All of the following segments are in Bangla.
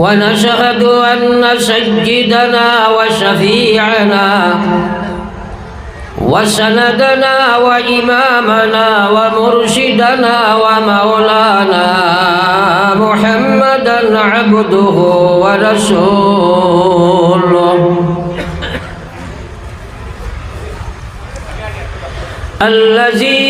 ونشهد أن سيدنا وشفيعنا وسندنا وإمامنا ومرشدنا ومولانا محمدا عبده ورسوله. الذي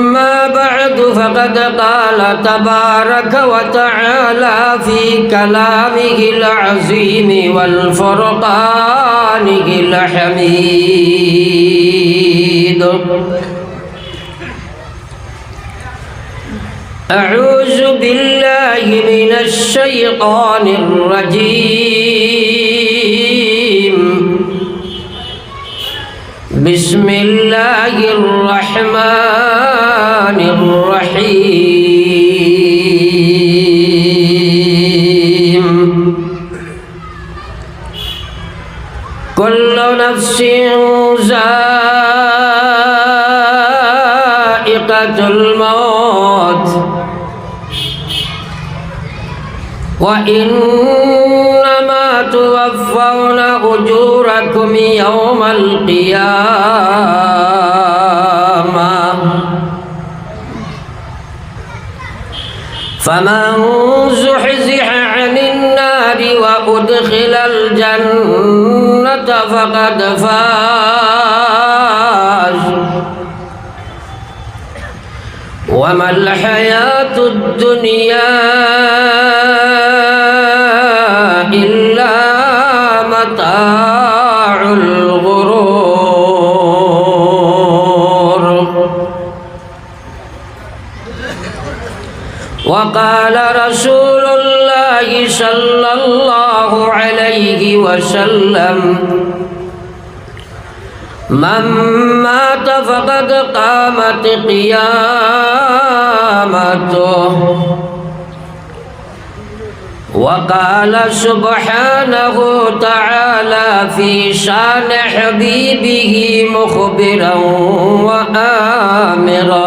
بعد فقد قال تبارك وتعالى في كلامه العظيم والفرقانه الحميد أعوذ بالله من الشيطان الرجيم بسم الله الرحمن الرحيم. كل نفس ذائقة الموت. وإنما توفون أجوركم يوم القيامة. فمن زحزح عن النار وأدخل الجنة فقد فاز. وما الحياة الدنيا وقال رسول الله صلى الله عليه وسلم من مات فقد قامت قيامته وقال سبحانه تعالى في شان حبيبه مخبرا وآمرا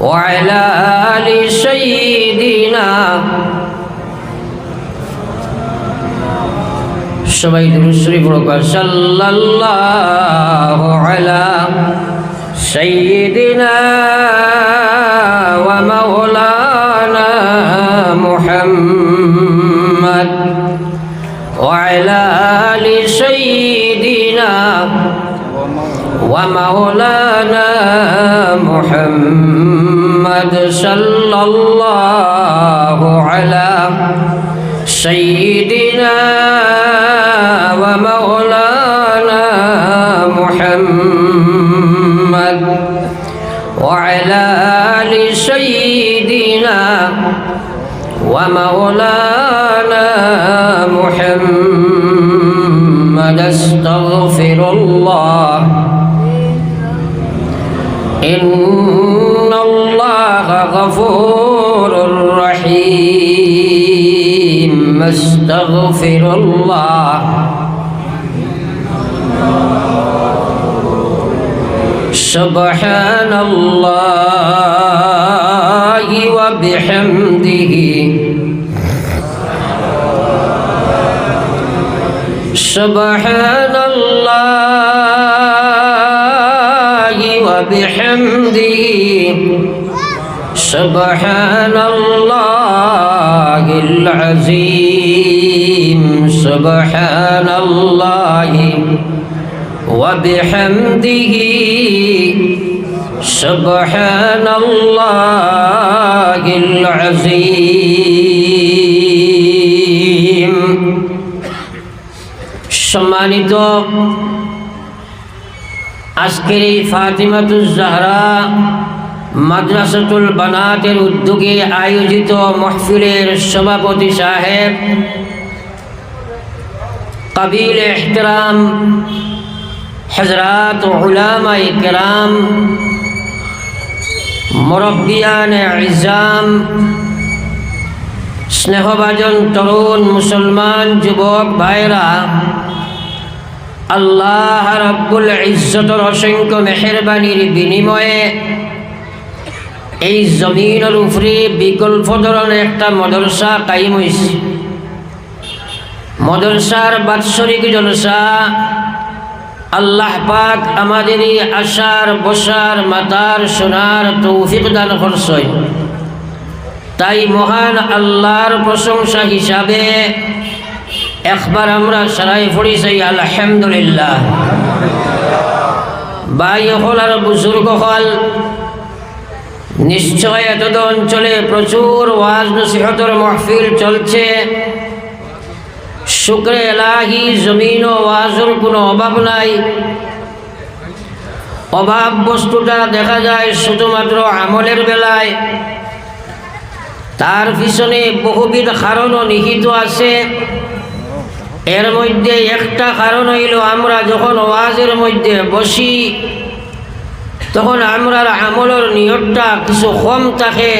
وعلى آل سيدنا সবাই দুরুশ্রী প্রকার সাল্লাল্লাহু আলা সাইয়্যিদিনা ওয়া মাওলানা মুহাম্মদ وعلى آل سيدنا ومولانا محمد صلى الله على سيدنا ومولانا محمد وعلى آل سيدنا ومولانا محمد استغفر الله غفور رحيم أستغفر الله. سبحان الله وبحمده. سبحان الله وبحمده. سبحان الله العظيم سبحان الله وبحمده سبحان الله العظيم সম্মানিত আজকের এই ফাতিমাতুজ জাহরা মাদ্রাসাতুল বানাতের উদ্যোগে আয়োজিত মহফিলের সভাপতি সাহেব কাবিল এহতরাম হজরাত উলামাই কেরাম, মুরব্বিয়ান ইজাম, স্নেহভাজন তরুণ মুসলমান যুবক ভাইরা, আল্লাহ রব্বুল ইজ্জতর অসংখ্য মেহরবানির বিনিময়ে এই জমিনের উপরে বিকল্প ধরনের একটা মদরসা কায়েম হয়েছে মদরসার বাৎসরিক জলসা আল্লাহ পাক আমাদের আশার, বসার, মাতার সোনার তৌফিক দান করছই তাই মহান আল্লাহর প্রশংসা হিসাবে একবার আমরা সারাই পড়িছি আলহামদুলিল্লাহ। বাই হল আর বুজুর্গ হল নিশ্চয় এতদ অঞ্চলে প্রচুর ওয়াজ নসিহতর মহফিল চলছে। শুক্রে এলাহি জমিন ও ওয়াজের কোনো অভাব নাই। অভাব বস্তুটা দেখা যায় শুধুমাত্র আমলের বেলায়। তার পিছনে বহুবিধ কারণও নিহিত আছে। এর মধ্যে একটা কারণ হইল, আমরা যখন ওয়াজের মধ্যে বসি তখন আমরার আমলের নিয়তটা কিছু কম থাকে।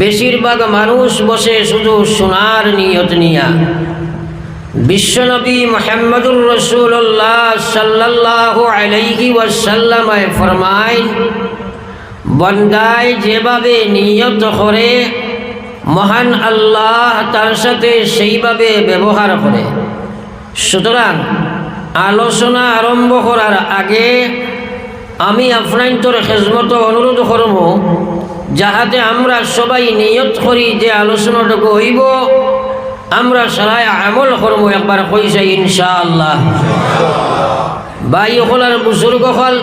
বেশিরভাগ মানুষ বসে শুধু সোনার নিয়ত নিয়া। বিশ্বনবী মোহাম্মদুর রসুল্লাহ সাল্লাহ আলাইহি ওয়াসাল্লামায় ফরমায় বন্দায় যেভাবে নিয়ত করে, মহান আল্লাহ তার সাথে সেইভাবে ব্যবহার করে। সুতরাং আলোচনা আরম্ভ করার আগে আমি আপনার খেজমত অনুরোধ করব, যাহাতে আমরা সবাই নিয়ত করি যে আলোচনাটুকু হইব, আমরা সবাই আমল করব একবার কইছে ইনশাআল্লাহ। বাই হল বুজুর্গ হল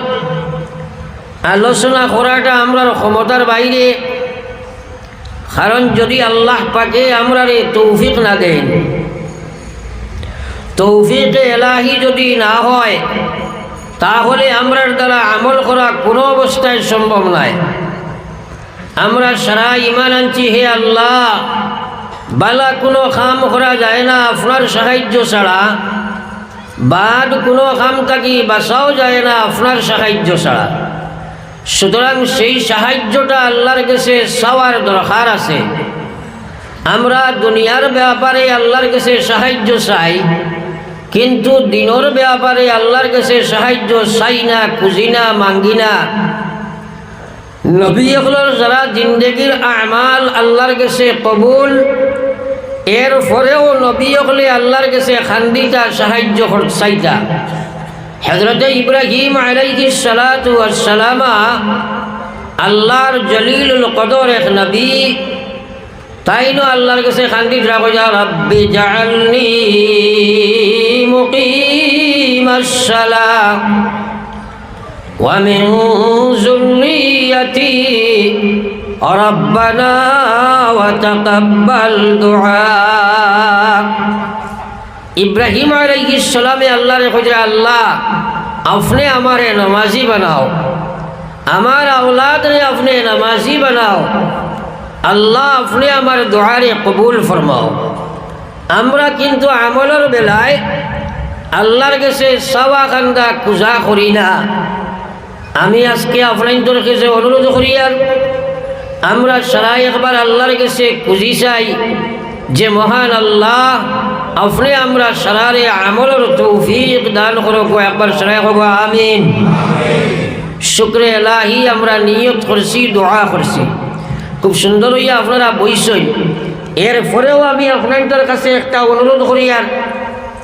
আলোচনা করাটা আমরার ক্ষমতার বাইরে, কারণ যদি আল্লাহ পাকে আমরা রে তৌফিক না দেন, তৌফিকে এলাহি যদি না হয় তাহলে আমরার দ্বারা আমল করা কোনো অবস্থায় সম্ভব নয় আমরা সারা ইমান আনছি হে আল্লাহ। বালা কোনো কাম করা যায় না, আপনার সাহায্য ছাড়া। বাদ কোনো কাম থাকি বাসাও যায় না, আপনার সাহায্য ছাড়া। সুতরাং সেই সাহায্যটা আল্লাহর কাছে চাওয়ার দরকার আছে। আমরা দুনিয়ার ব্যাপারে আল্লাহর কাছে সাহায্য চাই। কিন্তু দিনের ব্যাপারে আল্লাহর কাছে সাহায্য চাই না, খুঁজি না, মাঙ্গি না। নবী এগুলোর যারা জিন্দগির আমাল আল্লাহর কাছে কবুল, এর পরেও নবী হলে আল্লাহর কাছে খান্দিতা, সাহায্য চাইতা। হজরত ইব্রাহিম আলাইহি সালাতু সালামা আল্লাহর জলিল কদর এক নবী তাই নো আল্লাহর কাছে খান্দিত রাখো যা রব্বি জাআলনি الصلاة ومن ذريتي ربنا وتقبل دعاء ইব্রাহিম আলাইহিস সালামে আল্লাহরে খুঁজে আল্লাহ আপনি আমারে নমাজি বানাও আমার আওলাদরে আপনি নমাজি বানাও আল্লাহ, আপনি আমার দোয়ারে কবুল ফরমাও। আমরা কিন্তু আমলের বেলায় আল্লাহর কাছে সাওয়া কান্দা কুজা করি না। আমি আজকে আপনার কাছে অনুরোধ করি আর আমরা সারাই একবার আল্লাহর কাছে খুঁজি চাই যে মহান আল্লাহ, আপনি আমরা সারারে আমলের তৌফিক দান করো একবার সারাই হব আমিন। শুক্রে এলাহি আমরা নিয়ত করছি, দোয়া করছি। খুব সুন্দর হইয়া আপনারা বইসই। এরপরেও আমি আপনাদের কাছে একটা অনুরোধ করি আর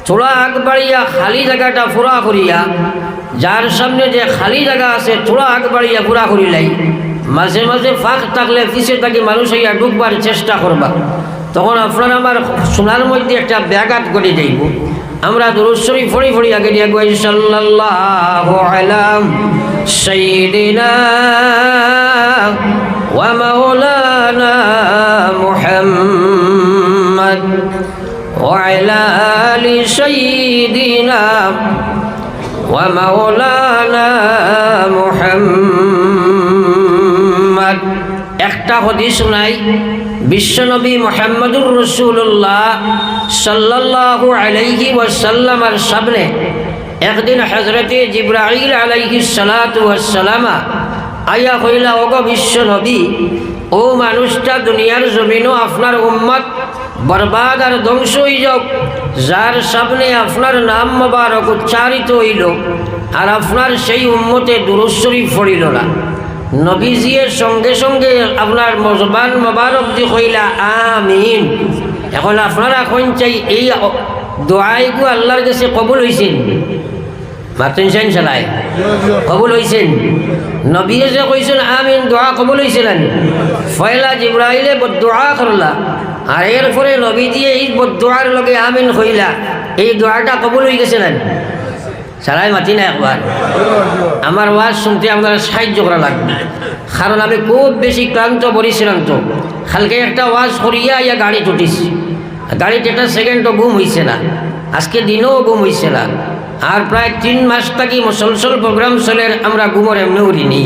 থোড়া আগ বাড়িয়া খালি জায়গাটা পুরা করিয়া, যার সামনে যে খালি জায়গা আছে থোড়া আগ বাড়িয়া পুরা করিলাই মাঝে মাঝে ফাঁক থাকলে পিছিয়ে থাকি মানুষ হইয়া ডুববার চেষ্টা করবা। তখন আপনারা আমার সোনার মধ্যে একটা ব্যাঘাত করে যাইব। আমরা দুরুশ্বরী ফড়ি ফড়ি আগে দিয়ে গাই সাল্লাল্লাহু আলাম। ওয়া মাওলানা মুহাম্মদ وعلى آل سيدنا ومولانا محمد একটা হদিস নাই বিশ্বনবী মোহাম্মদুর রসুল্লাহ সাল্লাল্লাহু আলাইহি ওয়াসাল্লামার সামনে একদিন হজরতে জিব্রাইল আলাইহি সালাতু ওয়াসসালামা আয়া কইলা, ওগো বিশ্ব নবী, ও মানুষটা দুনিয়ার জমিনও আপনার উম্মত, বরবাদ আর ধ্বংস হয়ে যাও যার সামনে আপনার নাম মোবারক উচ্চারিত হইল, আর আপনার সেই উম্মতে দুরস্বরী ফড়িল না। নবীজিয়ের সঙ্গে সঙ্গে আপনার মজবান মোবারক যে কইলা, আমিন। এখন আপনারা কোন চাই, এই দোয়াইগু আল্লাহর কাছে কবুল হয়েছেন মাতুন চাইন চালাই কবুল হয়েছেন নবী যে কইছেন, আমিন দোয়া কবুল হয়েছিলেন ফয়লা জিব্রাইলে দোয়া করলা। আর এরপরে নবী দিয়ে এই দোয়ার লগে আমিন হইলা এই দোয়াটা কবুল হয়ে গেছে না সারাই মাতি না একবার। আমার ওয়াজ শুনতে আপনারা সাহায্য করা লাগবে। কারণ আমি খুব বেশি ক্লান্ত, পরিশ্রান্ত। কালকে একটা ওয়াজ করিয়া ইয়া গাড়ি টুটিছি গাড়িতে একটা সেকেন্ডও গুম হয়েছে না। আজকে দিনও গুম হয়েছে না। আর প্রায় তিন মাস থাকি মুসলসল প্রোগ্রাম চলে আমরা গুমর এমনি উড়িনি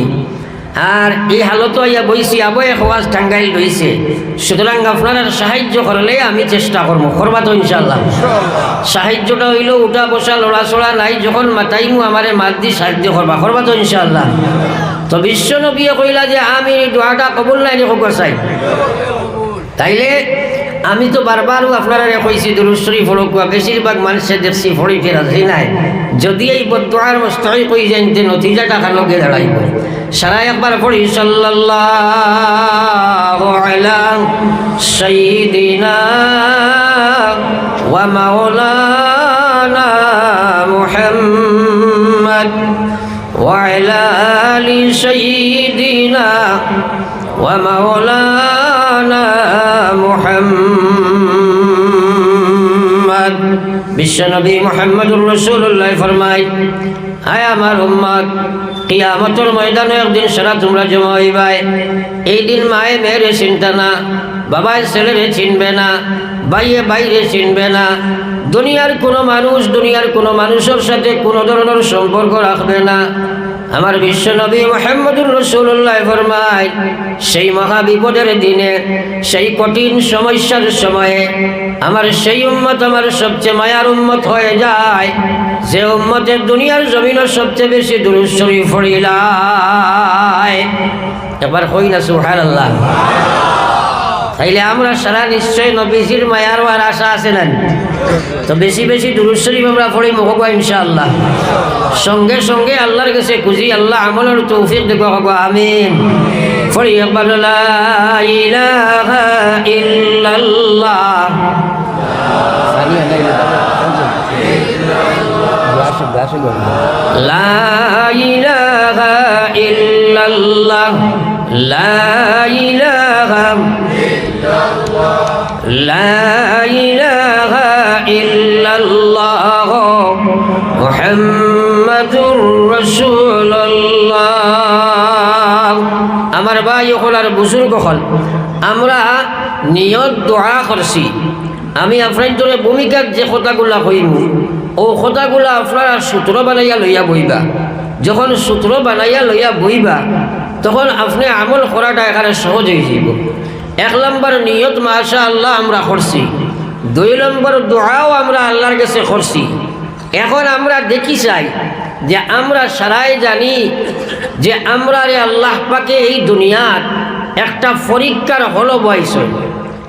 আর এই হালত ইয়া বইছি আবো এক ওয়াজ টাঙ্গাইল রয়েছে সুতরাং আপনারা সাহায্য করলে আমি চেষ্টা করব করবা তো ইনশাল্লাহ সাহায্যটা হইল উঠা বসা লড়াচড়া নাই যখন মাতাইমু আমারে মাত দি সাহায্য করবা করবা তো ইনশাল্লাহ তো বিশ্ব নবীয়ে কইলা যে আমি দোয়াটা কবুল নাই চাই। তাইলে আমি তো বারবারও আপনারা কইছি দুরুশ্বরী ফড়কুয়া বেশিরভাগ মানুষের দেখছি ফড়িতে রাজি নাই। যদি এই বদুয়ার মস্তই কই জানতে নতিজাটা কালকে দাঁড়াইব। সারা একবার পড়ি, সাল্লাল্লাহু আলা সাইয়্যিদিনা ওয়া মাওলানা মুহাম্মদ ওয়া আলা আলি সাইয়্যিদিনা ওয়া মাওলানা মুহাম্মদ। বিশ্বনবী মোহাম্মদুর রসুল্লাহ ফরমাই হায় আমার উম্মাদ কিয়ামতর ময়দানে একদিন সারা তোমরা জমা হইবাই এই দিন মায়ে মেয়ের চিন্তা না বাবায় ছেলেরে চিনবে না, বাইয়ে বাইরে চিনবে না। দুনিয়ার কোনো মানুষ দুনিয়ার কোনো মানুষের সাথে কোনো ধরনের সম্পর্ক রাখবে না। আমার বিশ্ব নবী মোহাম্মদুর রসুল্লাহ ফরমায়, সেই মহা বিপদের দিনে, সেই কঠিন সমস্যার সময়ে আমার সেই উম্মত আমার সবচেয়ে মায়ার উম্মত হয়ে যায়। যে উম্মতের দুনিয়ার জমিনও সবচেয়ে বেশি দুরুশ্বরী ফরিলায় এবার হই না সুহান আল্লাহ তাইলে আমরা সারা নিশ্চয় নবীজির মায়ার আর আশা আছে না তো বেশি বেশি দুরুশ্বরী আমরা পড়ি মহবা ইনশাআল্লাহ। সঙ্গে সঙ্গে আল্লাহর কাছে খুঁজি, আল্লাহ আমলের তৌফিক দেখো হব, আমিন। পড়ি লা ইলাহা ইল্লাল্লাহ। লা ইলাহা لا إله إلا الله محمد মুহাম্মাদুর রাসূলুল্লাহ আমার ভাই হল আর বুজুর্গ হল আমরা নিয়ত দোয়া করছি আমি আপনার ধরে ভূমিকার যে কথাগুলা কইম ও কথাগুলা আপনারা সূত্র বানাইয়া লইয়া বইবা যখন সূত্র বানাইয়া লইয়া বইবা তখন আপনি আমল করাটা এখানে সহজ হয়ে যাব এক নম্বর নিয়ত মাশা আল্লাহ আমরা করছি। দুই নম্বর দোয়াও আমরা আল্লাহর কাছে করছি। এখন আমরা দেখি চাই যে আমরা সারাই জানি যে আমরা রে আল্লাহ পাকে এই দুনিয়ার একটা পরীক্ষার হলো বয়স